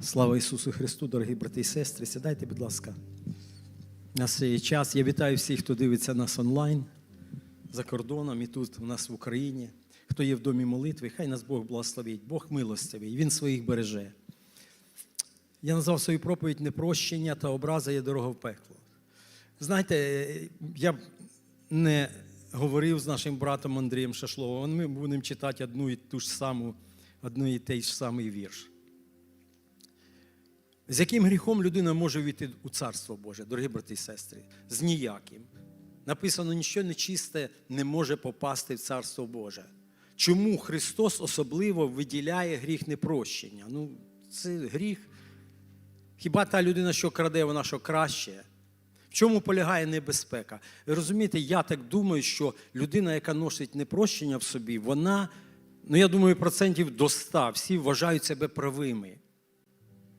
Слава Ісусу Христу, дорогі брати і сестри. Сідайте, будь ласка. На цей час я вітаю всіх, хто дивиться нас онлайн за кордоном і тут у нас в Україні. Хто є в домі молитви, хай нас Бог благословить, Бог милостивий, Він своїх береже. Я назвав свою проповідь Непрощення та образа є дорога в пекло. Знаєте, я б не говорив з нашим братом Андрієм Шашловим, ми будемо читати одну і ту ж саму, одну і той ж самий вірш. З яким гріхом людина може війти у Царство Боже, дорогі брати і сестри? З ніяким. Написано, нічого нечисте не може попасти в Царство Боже. Чому Христос особливо виділяє гріх непрощення? Ну, це гріх. Хіба та людина, що краде, вона що краще? В чому полягає небезпека? Ви розумієте, я так думаю, що людина, яка носить непрощення в собі, вона, ну я думаю, процентів до 100, всі вважають себе правими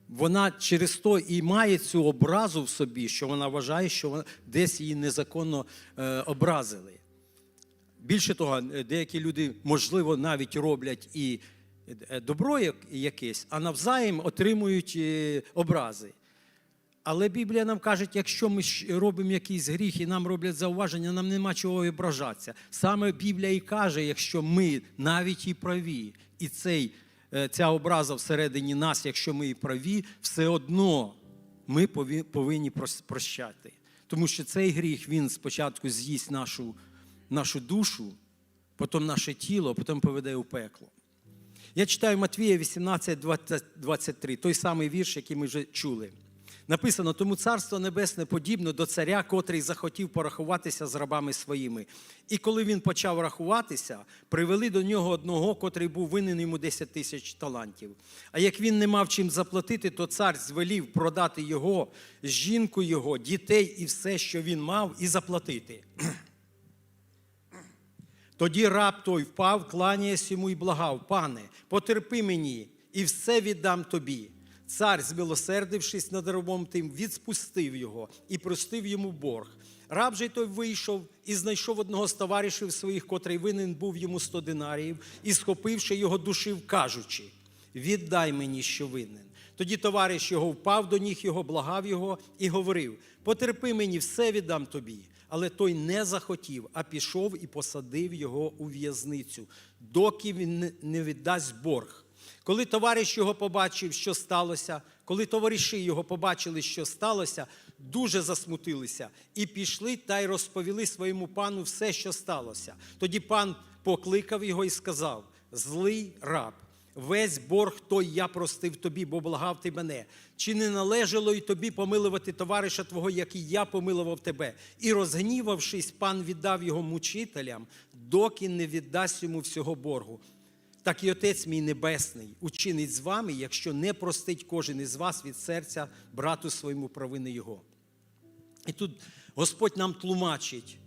вона через то і має цю образу в собі, що вона вважає, що вона десь її незаконно е, образили. Більше того, е, деякі люди, можливо, навіть роблять і е, добро якесь, а навзаєм отримують е, образи. Але Біблія нам каже, якщо ми робимо якийсь гріх і нам роблять зауваження, нам нема чого ображатися. Саме Біблія і каже, якщо ми навіть і праві, і цей, ця образа всередині нас, якщо ми і праві, все одно ми повинні прощати. Тому що цей гріх він спочатку з'їсть нашу, нашу душу, потім наше тіло, потім поведе у пекло. Я читаю Матвія 18, 20, 23, той самий вірш, який ми вже чули. Написано: тому царство небесне подібно до царя, котрий захотів порахуватися з рабами своїми. І коли він почав рахуватися, привели до нього одного, котрий був винен йому 10 тисяч талантів. А як він не мав чим заплатити, то цар звелів продати його, жінку його, дітей і все, що він мав, і заплатити. Тоді раб той впав, кланяясь йому і благав, пане, потерпи мені, і все віддам тобі. Цар, змилосердившись над рабом тим, відспустив його і простив йому борг. Раб же той вийшов і знайшов одного з товаришів своїх, котрий винен був йому сто динаріїв, і, схопивши його, душив, кажучи: віддай мені, що винен. Тоді товариш його впав до ніг його, благав його і говорив: Потерпи мені, все віддам тобі. Але той не захотів, а пішов і посадив його у в'язницю, доки він не- віддасть борг. Коли товариш його побачив, що сталося, коли товариші його побачили, що сталося, дуже засмутилися і пішли та й розповіли своєму пану все, що сталося. Тоді пан покликав його і сказав: Злий раб, весь борг той я простив тобі, бо благав ти мене. Чи не належало й тобі помилувати товариша твого, як і я помилував тебе? І розгнівавшись, пан віддав його мучителям, доки не віддасть йому всього боргу. Так і Отець мій Небесний учинить з вами, якщо не простить кожен із вас від серця брату своєму провини Його. І тут Господь нам тлумачить,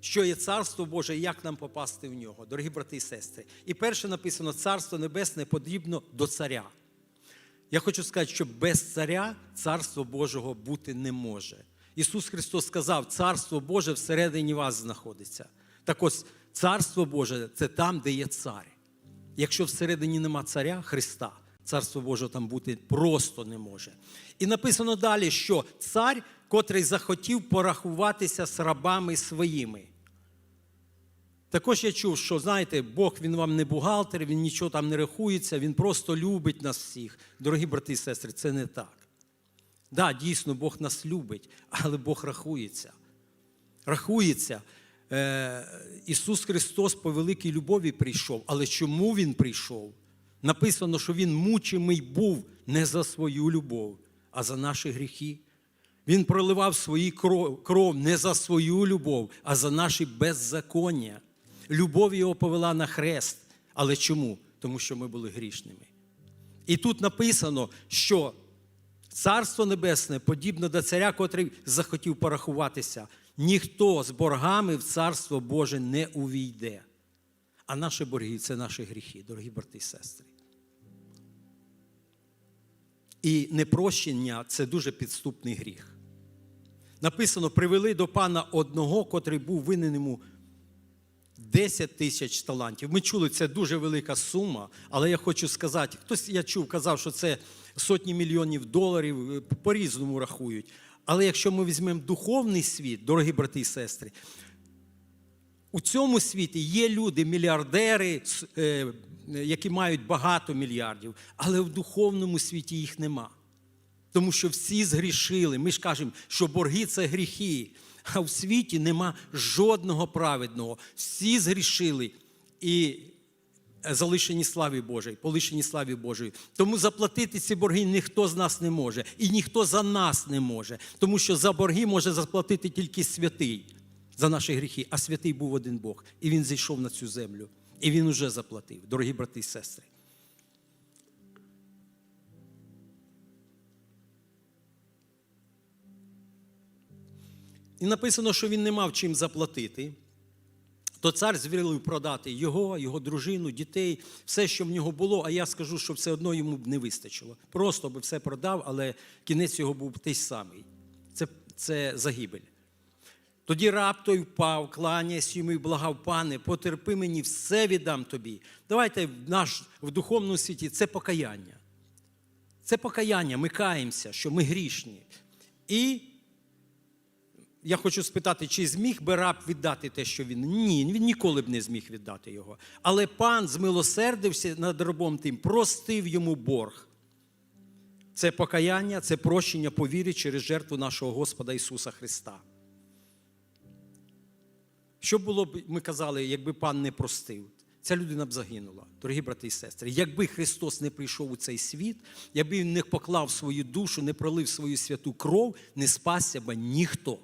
що є Царство Боже і як нам попасти в нього, дорогі брати і сестри. І перше написано: Царство Небесне подібно до царя. Я хочу сказати, що без царя Царство Божого бути не може. Ісус Христос сказав, Царство Боже всередині вас знаходиться. Так ось Царство Боже це там, де є цар. Якщо всередині нема царя Христа, Царство Боже там бути просто не може. І написано далі, що цар, котрий захотів порахуватися з рабами своїми. Також я чув, що знаєте, Бог він вам не бухгалтер, він нічого там не рахується, він просто любить нас всіх. Дорогі брати і сестри, це не так. Да, дійсно, Бог нас любить, але Бог рахується. Рахується. Е, Ісус Христос по великій любові прийшов. Але чому Він прийшов? Написано, що Він мучимий був не за свою любов, а за наші гріхи. Він проливав свою кров, кров не за свою любов, а за наші беззаконня. Любов його повела на хрест. Але чому? Тому що ми були грішними. І тут написано, що Царство Небесне подібно до царя, котрий захотів порахуватися. Ніхто з боргами в Царство Боже не увійде. А наші борги це наші гріхи, дорогі брати і сестри. І непрощення це дуже підступний гріх. Написано: привели до пана одного, котрий був винен йому 10 тисяч талантів. Ми чули, це дуже велика сума, але я хочу сказати, хтось я чув, казав, що це сотні мільйонів доларів, е, по-різному рахують. Але якщо ми візьмемо духовний світ, дорогі брати і сестри, у цьому світі є люди, мільярдери, е, які мають багато мільярдів, але в духовному світі їх нема. Тому що всі згрішили. Ми ж кажемо, що борги це гріхи. А в світі нема жодного праведного. Всі згрішили і залишені славі Божій, полишені славі Божої. Тому заплатити ці борги ніхто з нас не може, і ніхто за нас не може. Тому що за борги може заплатити тільки святий за наші гріхи. А святий був один Бог. І він зійшов на цю землю. І він уже заплатив, дорогі брати і сестри. І написано, що він не мав чим заплатити. То цар звірив продати його, його дружину, дітей, все, що в нього було, а я скажу, що все одно йому б не вистачило. Просто би все продав, але кінець його був той самий. Це, це загибель. Тоді раб той впав, кланясь йому і благав, пане, потерпи мені, все віддам тобі. Давайте в наш в духовному світі це покаяння. Це покаяння, ми каємося, що ми грішні. І я хочу спитати, чи зміг би раб віддати те, що він? Ні, він ніколи б не зміг віддати його. Але пан змилосердився над рабом тим, простив йому борг. Це покаяння, це прощення по вірі через жертву нашого Господа Ісуса Христа. Що було б, ми казали, якби пан не простив? Ця людина б загинула, дорогі брати і сестри. Якби Христос не прийшов у цей світ, якби Він не поклав свою душу, не пролив свою святу кров, не спасся б ніхто.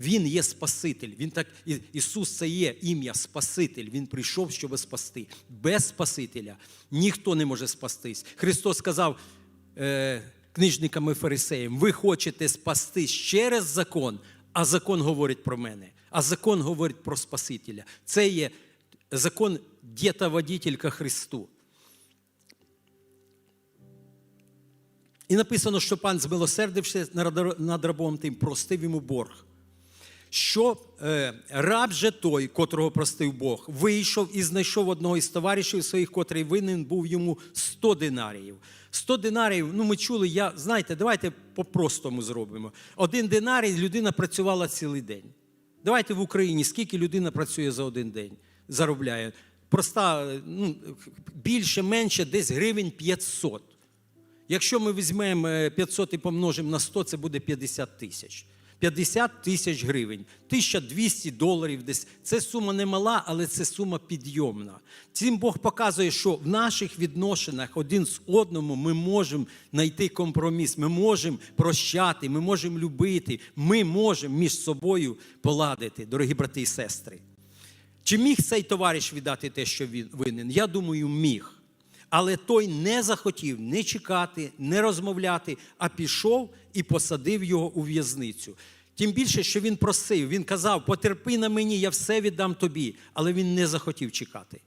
Він є Спаситель. Він так, Ісус це є ім'я Спаситель. Він прийшов, щоб спасти. Без Спасителя ніхто не може спастись. Христос сказав е, книжникам і фарисеям: ви хочете спастись через закон, а закон говорить про мене. А закон говорить про Спасителя. Це є закон дєта-водителька Христу. І написано, що пан змилосердивши над рабом тим, простив йому борг. Що е, раб же той, котрого простив Бог, вийшов і знайшов одного із товаришів своїх, котрий винен був йому 100 динаріїв. 100 динаріїв, ну ми чули, я, знаєте, давайте по-простому зробимо. Один динарій людина працювала цілий день. Давайте в Україні, скільки людина працює за один день, заробляє. Проста, ну, більше, менше, десь гривень 500. Якщо ми візьмемо е, 500 і помножимо на 100, це буде 50 тисяч. 50 тисяч гривень, 1200 доларів десь. Це сума не мала, але це сума підйомна. Цим Бог показує, що в наших відношеннях один з одному ми можемо знайти компроміс, ми можемо прощати, ми можемо любити, ми можемо між собою поладити, дорогі брати і сестри. Чи міг цей товариш віддати те, що він винен? Я думаю, міг. Але той не захотів не чекати, не розмовляти, а пішов і посадив його у в'язницю. Тим більше, що він просив, він казав: потерпи на мені, я все віддам тобі. Але він не захотів чекати.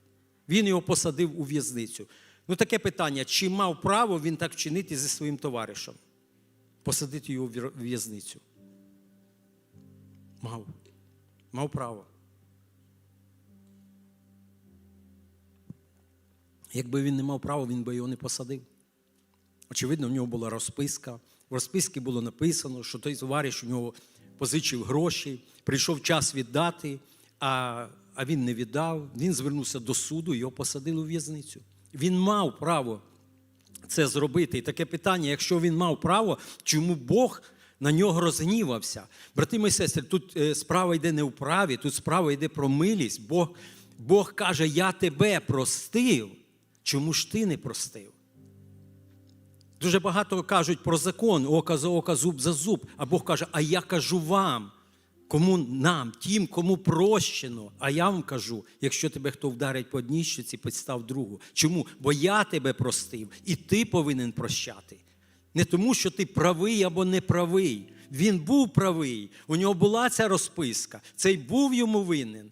Він його посадив у в'язницю. Ну, таке питання: чи мав право він так вчинити зі своїм товаришем? Посадити його в в'язницю? Мав. Мав право. Якби він не мав права, він би його не посадив. Очевидно, в нього була розписка. В розписці було написано, що той товариш у нього позичив гроші, прийшов час віддати, а, а він не віддав. Він звернувся до суду, його посадили у в'язницю. Він мав право це зробити. І таке питання: якщо він мав право, чому Бог на нього розгнівався? Брати мої сестри, тут е, справа йде не в праві, тут справа йде про милість. Бог, Бог каже: Я тебе простив. Чому ж ти не простив? Дуже багато кажуть про закон, око за око, зуб за зуб. А Бог каже, а я кажу вам, кому нам, тим, кому прощено. А я вам кажу, якщо тебе хто вдарить по одній щоці, підстав другу. Чому? Бо я тебе простив, і ти повинен прощати. Не тому, що ти правий або не правий. Він був правий, у нього була ця розписка, цей був йому винен.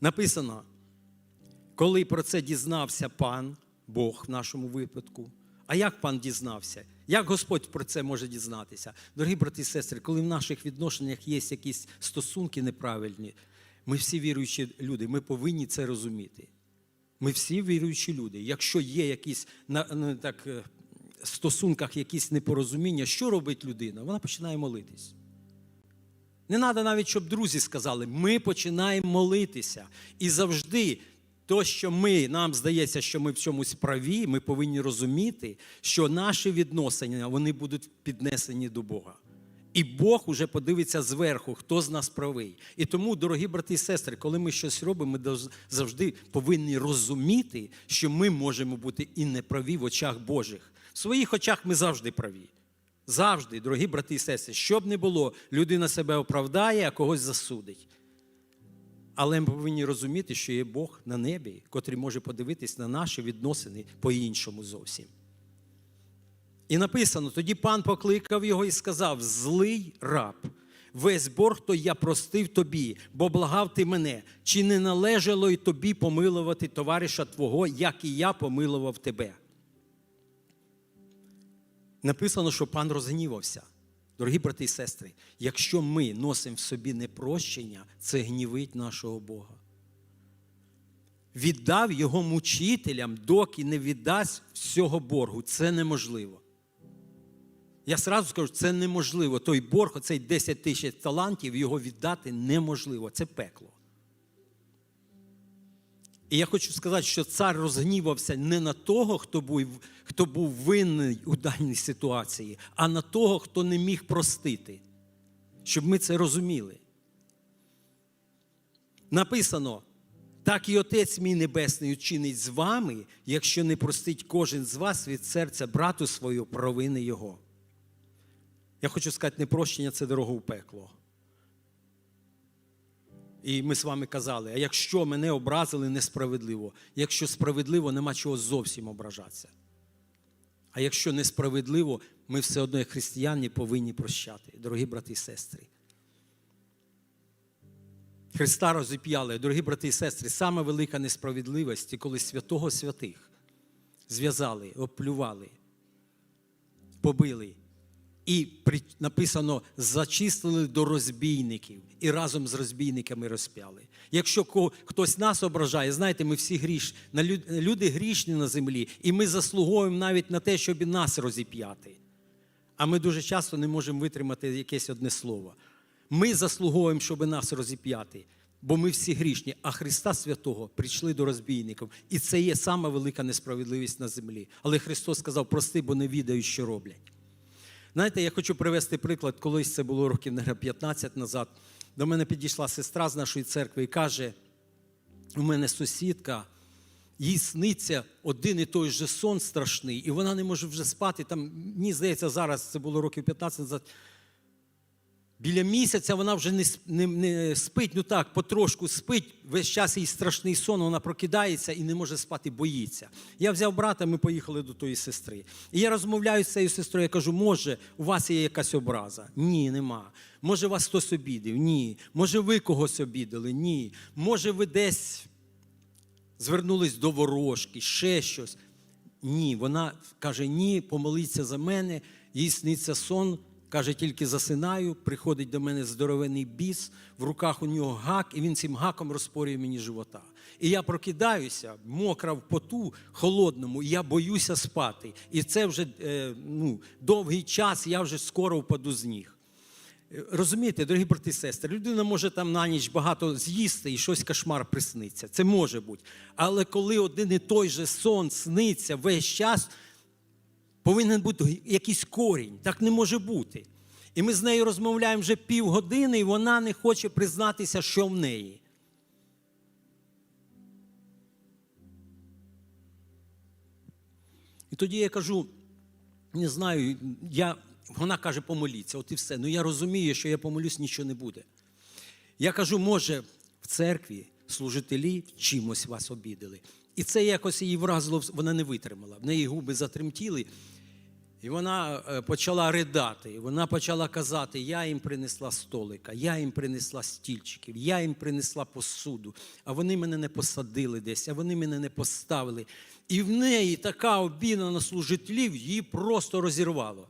Написано, коли про це дізнався пан, Бог в нашому випадку. А як пан дізнався? Як Господь про це може дізнатися? Дорогі брати і сестри, коли в наших відношеннях є якісь стосунки неправильні, ми всі віруючі люди, ми повинні це розуміти. Ми всі віруючі люди. Якщо є якісь на, так, е, стосунках якісь непорозуміння, що робить людина? Вона починає молитись. Не треба навіть, щоб друзі сказали, ми починаємо молитися. І завжди то, що ми, нам здається, що ми в чомусь праві, ми повинні розуміти, що наші відносини вони будуть піднесені до Бога. І Бог уже подивиться зверху, хто з нас правий. І тому, дорогі брати і сестри, коли ми щось робимо, ми завжди повинні розуміти, що ми можемо бути і неправі в очах Божих. В своїх очах ми завжди праві. Завжди, дорогі брати і сестри, що б не було, людина себе оправдає, а когось засудить. Але ми повинні розуміти, що є Бог на небі, котрий може подивитись на наші відносини по-іншому зовсім. І написано: тоді пан покликав його і сказав: Злий раб, весь борг то я простив тобі, бо благав ти мене, чи не належало й тобі помилувати товариша Твого, як і я помилував тебе. Написано, що пан розгнівався. Дорогі брати і сестри, якщо ми носимо в собі непрощення, це гнівить нашого Бога. Віддав його мучителям, доки не віддасть всього боргу. Це неможливо. Я сразу скажу, це неможливо. Той борг, оцей 10 тисяч талантів, його віддати неможливо. Це пекло. І я хочу сказати, що цар розгнівався не на того, хто був, хто був винний у даній ситуації, а на того, хто не міг простити. Щоб ми це розуміли. Написано: так і Отець мій Небесний учинить з вами, якщо не простить кожен з вас від серця брату свою провини Його. Я хочу сказати, непрощення це дорога у пекло. І ми з вами казали: а якщо мене образили несправедливо, якщо справедливо, нема чого зовсім ображатися. А якщо несправедливо, ми все одно, як християни, повинні прощати, дорогі брати і сестри. Христа розіп'яли, дорогі брати і сестри, саме велика несправедливість, коли святого святих зв'язали, оплювали, побили. І написано, зачислили до розбійників і разом з розбійниками розп'яли. Якщо хтось нас ображає, знаєте, ми всі гріш, люди грішні на землі, і ми заслуговуємо навіть на те, щоб нас розіп'яти. А ми дуже часто не можемо витримати якесь одне слово. Ми заслуговуємо, щоб нас розіп'яти, бо ми всі грішні, а Христа Святого прийшли до розбійників. І це є сама велика несправедливість на землі. Але Христос сказав: прости, бо не відають, що роблять. Знаєте, я хочу привести приклад, колись це було років наверно, 15 назад. До мене підійшла сестра з нашої церкви і каже: у мене сусідка, їй сниться один і той же сон страшний, і вона не може вже спати. Там, мені здається, зараз це було років 15 назад. Біля місяця вона вже не, не, не спить, ну так, потрошку спить, весь час їй страшний сон, вона прокидається і не може спати, боїться. Я взяв брата, ми поїхали до тої сестри. І я розмовляю з цією сестрою, я кажу, може, у вас є якась образа? Ні, нема. Може, вас хтось обідив? Ні. Може, ви когось обідали? Ні. Може, ви десь звернулись до ворожки, ще щось. Ні, вона каже: ні, помоліться за мене, їй сниться сон. Каже, тільки засинаю, приходить до мене здоровений біс, в руках у нього гак, і він цим гаком розпорює мені живота. І я прокидаюся, мокра в поту, холодному, і я боюся спати. І це вже е, ну, довгий час, я вже скоро впаду з ніг. Розумієте, дорогі брати і сестри, людина може там на ніч багато з'їсти і щось кошмар присниться. Це може бути. Але коли один і той же сон сниться весь час, повинен бути якийсь корінь. Так не може бути. І ми з нею розмовляємо вже півгодини, і вона не хоче признатися, що в неї. І тоді я кажу: не знаю, я, вона каже, помоліться, от і все. Ну я розумію, що я помолюсь, нічого не буде. Я кажу, може, в церкві служителі чимось вас обідали. І це якось її вразило, вона не витримала. В неї губи затремтіли, і вона е, почала ридати. Вона почала казати: я їм принесла столика, я їм принесла стільчиків, я їм принесла посуду, а вони мене не посадили десь, а вони мене не поставили. І в неї така обіда на служителів її просто розірвало.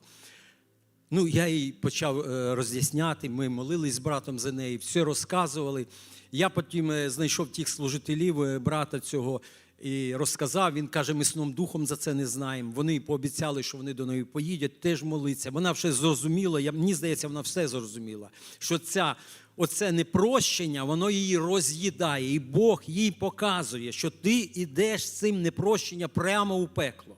Ну, я їй почав е, роз'ясняти, ми молились з братом за неї, все розказували. Я потім е, знайшов тих служителів, брата цього, і розказав. Він каже, ми сном духом за це не знаємо. Вони пообіцяли, що вони до неї поїдуть, теж молиться. Вона вже зрозуміла, я, мені здається, вона все зрозуміла, що ця, оце непрощення, воно її роз'їдає, і Бог їй показує, що ти йдеш з цим непрощення прямо у пекло.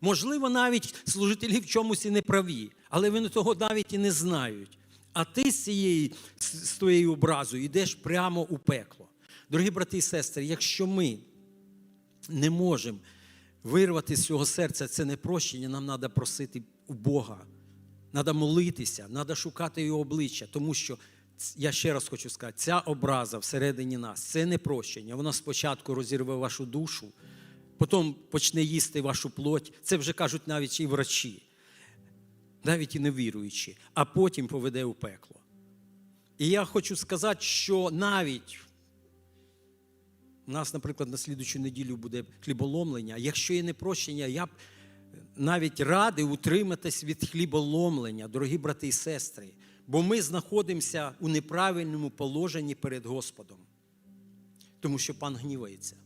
Можливо, навіть служителі в чомусь і не праві, але вони того навіть і не знають. А ти з цією з твоєю образою йдеш прямо у пекло. Дорогі брати і сестри, якщо ми не можемо вирвати з цього серця це непрощення, нам треба просити у Бога. Треба молитися, треба шукати його обличчя, тому що я ще раз хочу сказати, ця образа всередині нас це непрощення. Вона спочатку розірве вашу душу, потім почне їсти вашу плоть. Це вже кажуть навіть і врачі, навіть і невіруючі, а потім поведе у пекло. І я хочу сказати, що навіть у нас, наприклад, на слідучу неділю буде хліболомлення. Якщо є непрощення, я б навіть радий утриматись від хліболомлення, дорогі брати і сестри, бо ми знаходимося у неправильному положенні перед Господом, тому що пан гнівається.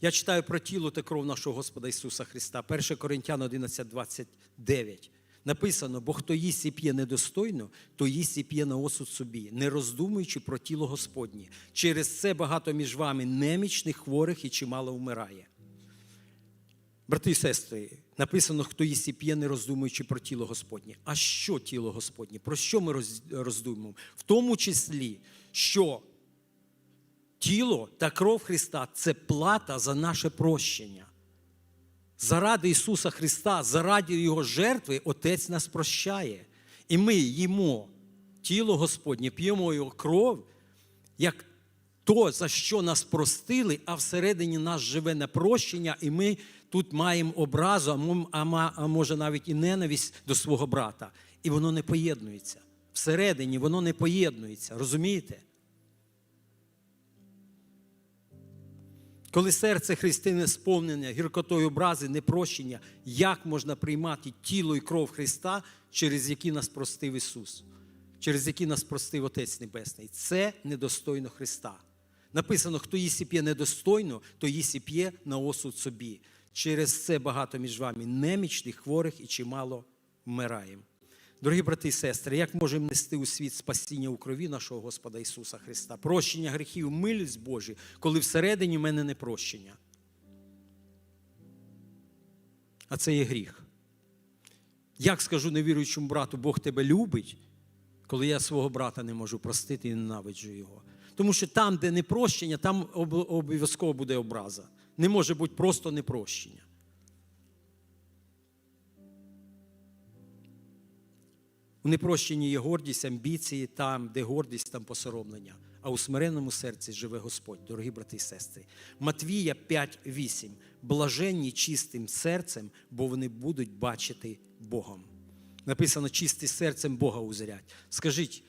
Я читаю про тіло та кров нашого Господа Ісуса Христа. 1 Коринтян 11, 29. Написано: бо хто їсть і п'є недостойно, то їсть і п'є на осуд собі, не роздумуючи про тіло Господнє. Через це багато між вами немічних, хворих і чимало вмирає. Брати і сестри, написано, хто їсть і п'є, не роздумуючи про тіло Господнє. А що тіло Господнє? Про що ми роздумуємо? В тому числі, що тіло та кров Христа це плата за наше прощення. Заради Ісуса Христа, заради Його жертви, Отець нас прощає. І ми їмо тіло Господнє, п'ємо Його кров, як то, за що нас простили, а всередині нас живе непрощення, і ми тут маємо образу, а може навіть і ненависть до свого брата. І воно не поєднується. Всередині воно не поєднується. Розумієте? Коли серце христини сповнене гіркотою образи, непрощення, як можна приймати тіло і кров Христа, через які нас простив Ісус, через які нас простив Отець Небесний? Це недостойно Христа. Написано, хто їсть і п'є недостойно, то їсть і п'є на осуд собі. Через це багато між вами немічних, хворих і чимало вмираємо. Дорогі брати і сестри, як можемо нести у світ спасіння у крові нашого Господа Ісуса Христа? Прощення гріхів, милість Божі, коли всередині в мене не прощення. А це є гріх. Як скажу невіруючому брату, Бог тебе любить, коли я свого брата не можу простити і ненавиджу його. Тому що там, де непрощення, там обов'язково буде образа. Не може бути просто непрощення. У непрощенні є гордість, амбіції, там, де гордість, там посоромлення. А у смиренному серці живе Господь, дорогі брати і сестри. Матвія 5:8. Блаженні чистим серцем, бо вони будуть бачити Богом. Написано, чисті серцем Бога узрять. Скажіть,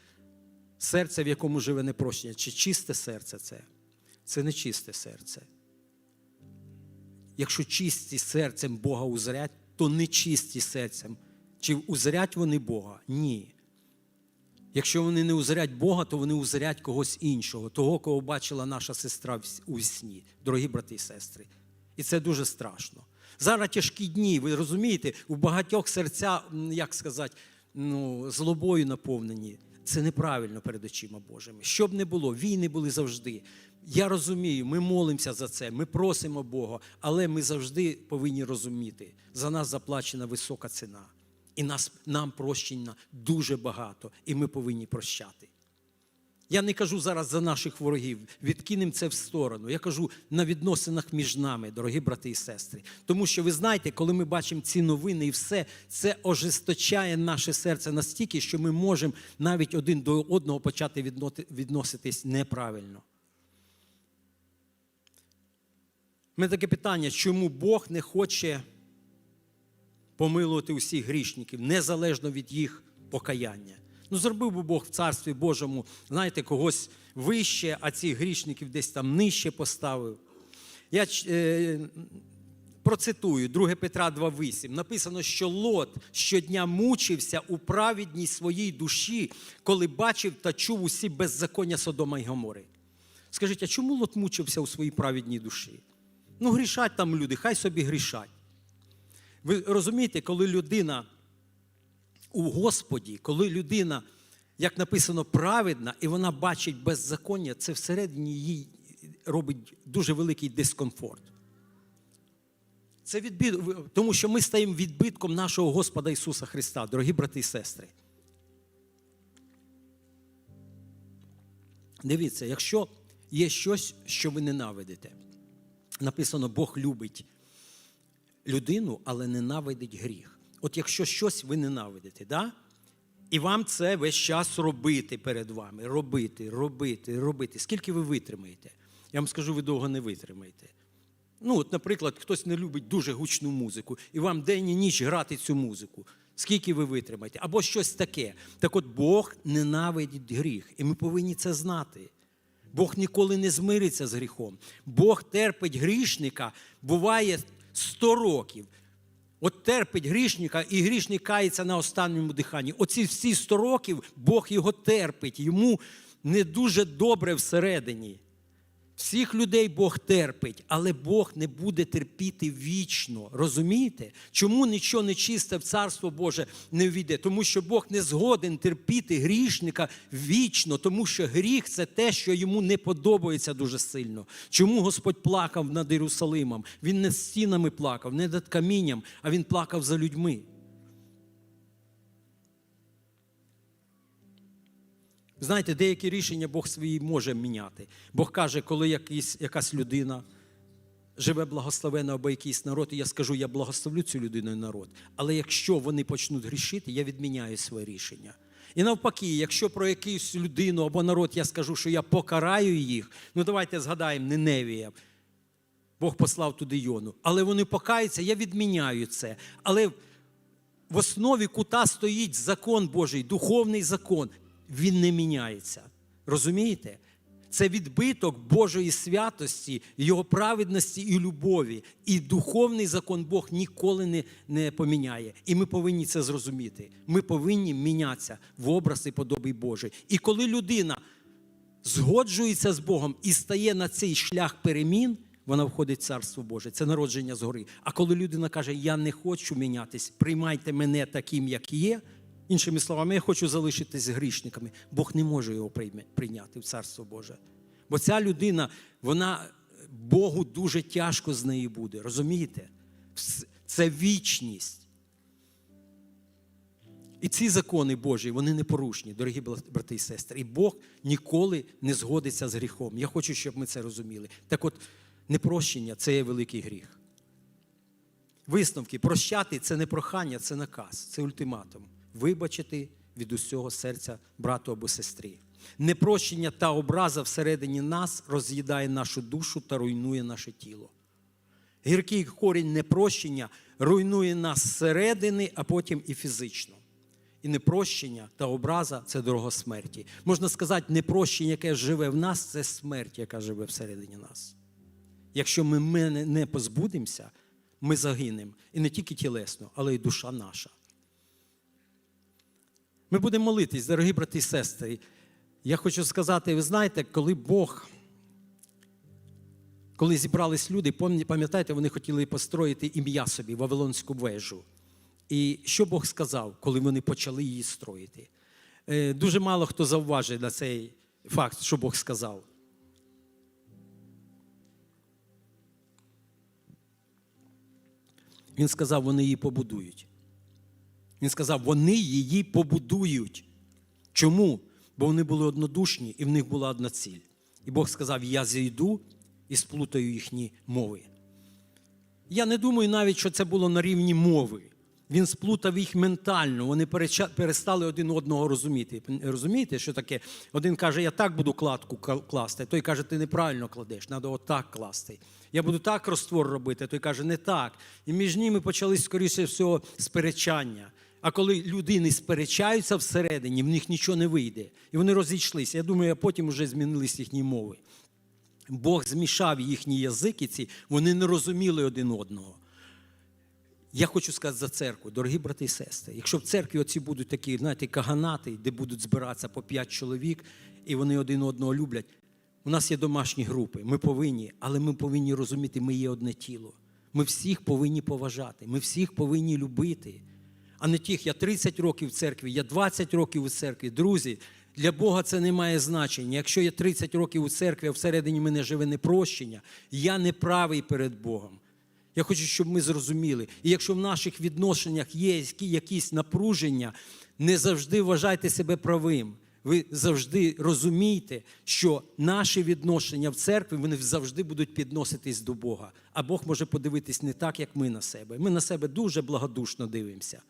серце, в якому живе непрощення, чи чисте серце це? Це не чисте серце. Якщо чисті серцем Бога узрять, то не чисті серцем. Чи узрять вони Бога? Ні. Якщо вони не узрять Бога, то вони узрять когось іншого, того, кого бачила наша сестра у сні, дорогі брати і сестри. І це дуже страшно. Зараз тяжкі дні, ви розумієте, у багатьох серця, як сказати, ну, злобою наповнені. Це неправильно перед очима Божими. Щоб не було, війни були завжди. Я розумію, ми молимося за це, ми просимо Бога, але ми завжди повинні розуміти, за нас заплачена висока ціна. І нас, нам прощення дуже багато, і ми повинні прощати. Я не кажу зараз за наших ворогів, відкинемо це в сторону. Я кажу на відносинах між нами, дорогі брати і сестри. Тому що ви знаєте, коли ми бачимо ці новини і все, це ожесточає наше серце настільки, що ми можемо навіть один до одного почати відноситись неправильно. У мене таке питання, чому Бог не хоче помилувати усіх грішників, незалежно від їх покаяння. Ну, зробив би Бог в Царстві Божому, знаєте, когось вище, а цих грішників десь там нижче поставив. Я е, процитую 2 Петра 2,8. Написано, що Лот щодня мучився у праведній своїй душі, коли бачив та чув усі беззаконня Содома й Гомори. Скажіть, а чому Лот мучився у своїй праведній душі? Ну, грішать там люди, хай собі грішать. Ви розумієте, коли людина у Господі, коли людина, як написано, праведна, і вона бачить беззаконня, це всередині їй робить дуже великий дискомфорт. Це відбит... тому що ми стаємо відбитком нашого Господа Ісуса Христа, дорогі брати і сестри. Дивіться, якщо є щось, що ви ненавидите, написано, Бог любить людину, але ненавидить гріх. От якщо щось ви ненавидите, да? і вам це весь час робити перед вами, робити, робити, робити. Скільки ви витримаєте? Я вам скажу, ви довго не витримаєте. Ну, от, наприклад, хтось не любить дуже гучну музику, і вам день і ніч грати цю музику. Скільки ви витримаєте? Або щось таке. Так от Бог ненавидить гріх, і ми повинні це знати. Бог ніколи не змириться з гріхом. Бог терпить грішника, буває 100 років. От терпить грішника, і грішник кається на останньому диханні. Оці всі 100 років Бог його терпить, йому не дуже добре всередині. Всіх людей Бог терпить, але Бог не буде терпіти вічно. Розумієте? Чому нічого нечисте в Царство Боже не війде? Тому що Бог не згоден терпіти грішника вічно, тому що гріх це те, що йому не подобається дуже сильно. Чому Господь плакав над Єрусалимом? Він не стінами плакав, не над камінням, а він плакав за людьми. Знаєте, деякі рішення Бог свої може міняти. Бог каже, коли якийсь, якась людина живе благословена або якийсь народ, і я скажу, я благословлю цю людину і народ. Але якщо вони почнуть грішити, я відміняю своє рішення. І навпаки, якщо про якусь людину або народ я скажу, що я покараю їх, ну давайте згадаємо Ниневія. Бог послав туди Йону. Але вони покаються, я відміняю це. Але в основі кута стоїть закон Божий, духовний закон. Він не міняється. Розумієте? Це відбиток Божої святості, Його праведності і любові. І духовний закон Бог ніколи не, не поміняє. І ми повинні це зрозуміти. Ми повинні мінятися в образ і подоби Божий. І коли людина згоджується з Богом і стає на цей шлях перемін, вона входить в Царство Боже. Це народження згори. А коли людина каже, я не хочу мінятись, приймайте мене таким, як є. Іншими словами, я хочу залишитись грішниками. Бог не може його прийняти в Царство Боже. Бо ця людина, вона Богу дуже тяжко з неї буде. Розумієте? Це вічність. І ці закони Божі, вони непорушні, дорогі брати і сестри. І Бог ніколи не згодиться з гріхом. Я хочу, щоб ми це розуміли. Так от, непрощення це є великий гріх. Висновки, прощати це не прохання, це наказ, це ультиматум вибачити від усього серця брату або сестрі. Непрощення та образа всередині нас роз'їдає нашу душу та руйнує наше тіло. Гіркий корінь непрощення руйнує нас зсередини, а потім і фізично. І непрощення та образа це дорога смерті. Можна сказати, непрощення, яке живе в нас, це смерть, яка живе всередині нас. Якщо ми не позбудемося, ми загинемо. І не тільки тілесно, але й душа наша. Ми будемо молитись, дорогі брати і сестри. Я хочу сказати, ви знаєте, коли Бог, коли зібрались люди, пам'ятаєте, вони хотіли построїти ім'я собі, Вавилонську вежу. І що Бог сказав, коли вони почали її строїти? Е, дуже мало хто завважує на цей факт, що Бог сказав. Він сказав, вони її побудують. Він сказав, вони її побудують. Чому? Бо вони були однодушні і в них була одна ціль. І Бог сказав: Я зійду і сплутаю їхні мови. Я не думаю навіть, що це було на рівні мови. Він сплутав їх ментально, вони перестали один одного розуміти. Розумієте, що таке? Один каже, я так буду кладку класти, той каже, ти неправильно кладеш, треба отак класти. Я буду так розтвор робити, той каже, не так. І між ними почались, скоріше всього, сперечання. А коли людини сперечаються всередині, в них нічого не вийде. І вони розійшлися. Я думаю, а потім вже змінились їхні мови. Бог змішав їхні язики, ці, вони не розуміли один одного. Я хочу сказати за церкву, дорогі брати і сестри, якщо в церкві оці будуть такі, знаєте, каганати, де будуть збиратися по п'ять чоловік, і вони один одного люблять, У нас є домашні групи. Ми повинні, але ми повинні розуміти, ми є одне тіло. Ми всіх повинні поважати, ми всіх повинні любити. А не тих, я 30 років в церкві, я 20 років у церкві. Друзі, для Бога це не має значення. Якщо я 30 років у церкві, а всередині мене живе непрощення, я не правий перед Богом. Я хочу, щоб ми зрозуміли. І якщо в наших відношеннях є якісь напруження, не завжди вважайте себе правим. Ви завжди розумійте, що наші відношення в церкві вони завжди будуть підноситись до Бога. А Бог може подивитись не так, як ми на себе. Ми на себе дуже благодушно дивимося.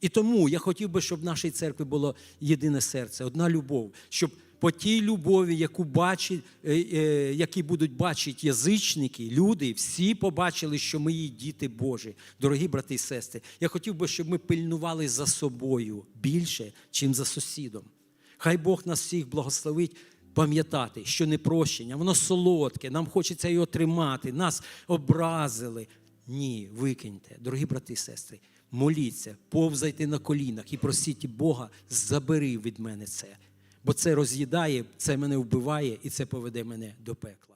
І тому я хотів би, щоб в нашій церкві було єдине серце, одна любов, щоб по тій любові, яку бачить, е, е, які будуть бачити язичники, люди, всі побачили, що ми є діти Божі, дорогі брати і сестри. Я хотів би, щоб ми пильнували за собою більше, чим за сусідом. Хай Бог нас всіх благословить. Пам'ятати, що непрощення, воно солодке, нам хочеться його тримати, нас образили. Ні, викиньте, дорогі брати і сестри, моліться, повзайте на колінах і просіть Бога, забери від мене це. Бо це роз'їдає, це мене вбиває і це поведе мене до пекла.